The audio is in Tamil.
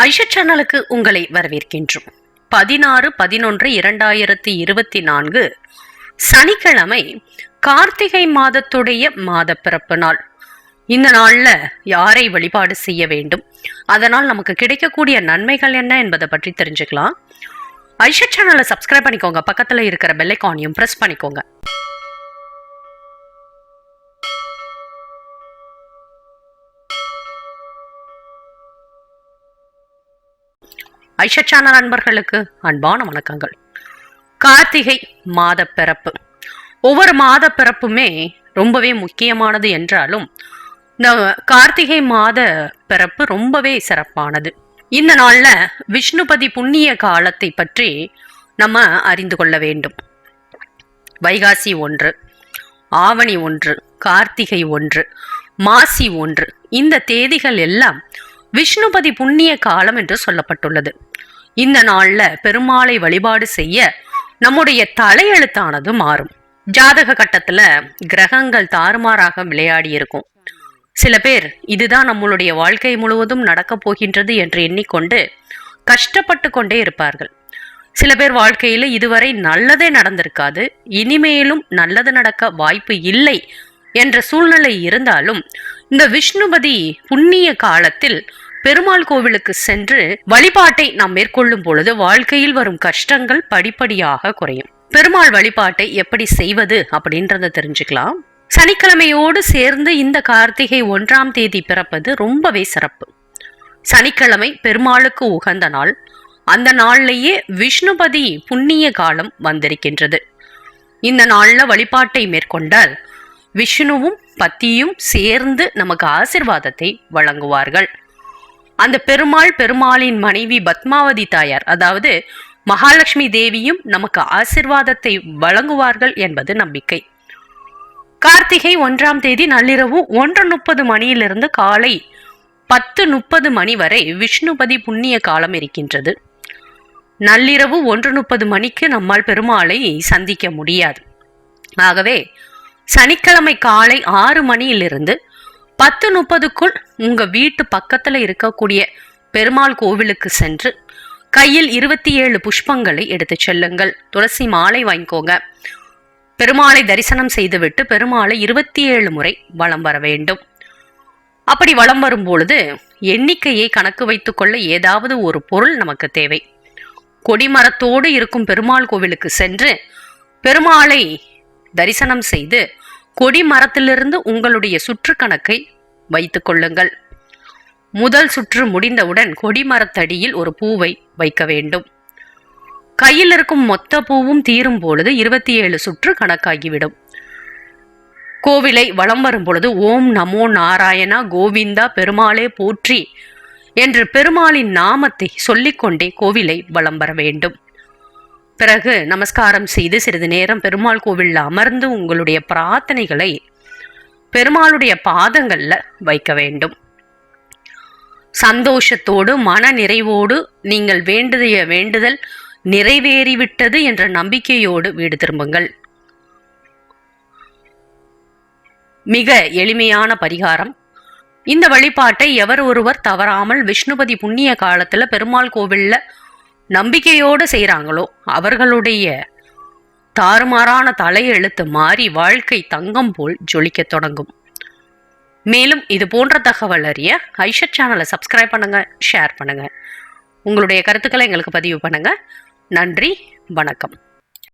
ஐஷா சேனலுக்கு உங்களை வரவேற்கின்றோம். பதினாறு பதினொன்று இரண்டாயிரத்தி இருபத்தி நான்கு சனிக்கிழமை கார்த்திகை மாதத்துடைய மாத பிறப்பு நாள். இந்த நாளில் யாரை வழிபாடு செய்ய வேண்டும்? அதனால் நமக்கு கிடைக்கக்கூடிய நன்மைகள் என்ன என்பதை பற்றி தெரிஞ்சுக்கலாம். ஐஷா சேனலை சப்ஸ்கிரைப் பண்ணிக்கோங்க. பக்கத்தில் இருக்கிற பெல்லைக்கானையும் பிரஸ் பண்ணிக்கோங்க. ஐஷச்சான நண்பர்களுக்கு அன்பான வணக்கங்கள். கார்த்திகை மாத பிறப்பு. ஒவ்வொரு மாத பிறப்புமே ரொம்பவே முக்கியமானது என்றாலும் இந்த கார்த்திகை மாத பிறப்பு ரொம்பவே சிறப்பானது. இந்த நாள்ல விஷ்ணுபதி புண்ணிய காலத்தை பற்றி நம்ம அறிந்து கொள்ள வேண்டும். வைகாசி ஒன்று ஆவணி ஒன்று கார்த்திகை ஒன்று மாசி ஒன்று இந்த தேதிகள் எல்லாம் விஷ்ணுபதி புண்ணிய காலம் என்று சொல்லப்பட்டுள்ளது. இந்த நாள்ல பெருமாளை வழிபாடு செய்ய நம்முடைய தலையெழுத்தானது மாறும். ஜாதக கட்டத்துல கிரகங்கள் தாறுமாறாக விளையாடி இருக்கும். சில பேர் இதுதான் நம்மளுடைய வாழ்க்கை முழுவதும் நடக்கப் போகின்றது என்று எண்ணிக்கொண்டு கஷ்டப்பட்டு கொண்டே இருப்பார்கள். சில பேர் வாழ்க்கையில இதுவரை நல்லதே நடந்திருக்காது. இனிமேலும் நல்லது நடக்க வாய்ப்பு இல்லை என்ற சூழ்நிலை இருந்தாலும் இந்த விஷ்ணுபதி புண்ணிய காலத்தில் பெருமாள் கோவிலுக்கு சென்று வழிபாட்டை நாம் மேற்கொள்ளும் பொழுது வாழ்க்கையில் வரும் கஷ்டங்கள் படிப்படியாக குறையும். பெருமாள் வழிபாட்டை எப்படி செய்வது அப்படின்றத தெரிஞ்சுக்கலாம். சனிக்கிழமையோடு சேர்ந்து இந்த கார்த்திகை ஒன்றாம் தேதி பிறப்பது ரொம்பவே சிறப்பு. சனிக்கிழமை பெருமாளுக்கு உகந்த நாள். அந்த நாள்லேயே விஷ்ணுபதி புண்ணிய காலம் வந்திருக்கின்றது. இந்த நாளில் வழிபாட்டை மேற்கொண்டால் விஷ்ணுவும் பத்தியும் சேர்ந்து நமக்கு ஆசிர்வாதத்தை வழங்குவார்கள். அந்த பெருமாள் பெருமாளின் மனைவி பத்மாவதி தாயார் அதாவது மகாலட்சுமி தேவியும் நமக்கு ஆசிர்வாதத்தை வழங்குவார்கள் என்பது நம்பிக்கை. கார்த்திகை ஒன்றாம் தேதி நள்ளிரவு ஒன்று முப்பது மணியிலிருந்து காலை பத்து முப்பது மணி வரை விஷ்ணுபதி புண்ணிய காலம் இருக்கின்றது. நள்ளிரவு ஒன்று முப்பது மணிக்கு நம்மால் பெருமாளை சந்திக்க முடியாது. ஆகவே சனிக்கிழமை காலை ஆறு மணியிலிருந்து பத்து முப்பதுக்குள் உங்க வீட்டு பக்கத்துல இருக்கக்கூடிய பெருமாள் கோவிலுக்கு சென்று கையில் இருபத்தி ஏழு புஷ்பங்களை எடுத்து செல்லுங்கள். துளசி மாலை வாங்கிக்கோங்க. பெருமாளை தரிசனம் செய்துவிட்டு பெருமாளை இருபத்தி ஏழு முறை வலம் வர வேண்டும். அப்படி வலம் வரும் பொழுது எண்ணிக்கையை கணக்கு வைத்துக்கொள்ள ஏதாவது ஒரு பொருள் நமக்கு தேவை. கொடிமரத்தோடு இருக்கும் பெருமாள் கோவிலுக்கு சென்று பெருமாளை தரிசனம் செய்து கொடிமரத்திலிருந்து உங்களுடைய சுற்று கணக்கை வைத்துக் கொள்ளுங்கள். முதல் சுற்று முடிந்தவுடன் கொடிமரத்தடியில் ஒரு பூவை வைக்க வேண்டும். கையில் இருக்கும் மொத்த பூவும் தீரும் பொழுது இருபத்தி ஏழு சுற்று கணக்காகிவிடும். கோவிலை வலம் வரும் பொழுது ஓம் நமோ நாராயணா கோவிந்தா பெருமாளே போற்றி என்று பெருமாளின் நாமத்தை சொல்லிக்கொண்டே கோவிலை வலம் வர வேண்டும். பிறகு நமஸ்காரம் செய்து சிறிது நேரம் பெருமாள் கோவிலில் அமர்ந்து உங்களுடைய பிரார்த்தனைகளை பெருமாளுடைய பாதங்களில் வைக்க வேண்டும். சந்தோஷத்தோடு மன நிறைவோடு நீங்கள் வேண்டிய வேண்டுதல் நிறைவேறிவிட்டது என்ற நம்பிக்கையோடு வீடு திரும்புங்கள். மிக எளிமையான பரிகாரம். இந்த வழிபாட்டை எவர் ஒருவர் தவறாமல் விஷ்ணுபதி புண்ணிய காலத்தில் பெருமாள் கோவில்ல நம்பிக்கையோடு செய்கிறாங்களோ அவர்களுடைய தாறுமாறான தலையெழுத்து மாறி வாழ்க்கை தங்கம் போல் ஜொலிக்க தொடங்கும். மேலும் இது போன்ற தகவல் அறிய ஐஷத் சேனலை சப்ஸ்கிரைப் பண்ணுங்கள் ஷேர் பண்ணுங்கள் உங்களுடைய கருத்துக்களை எங்களுக்கு பதிவு பண்ணுங்கள் நன்றி வணக்கம்.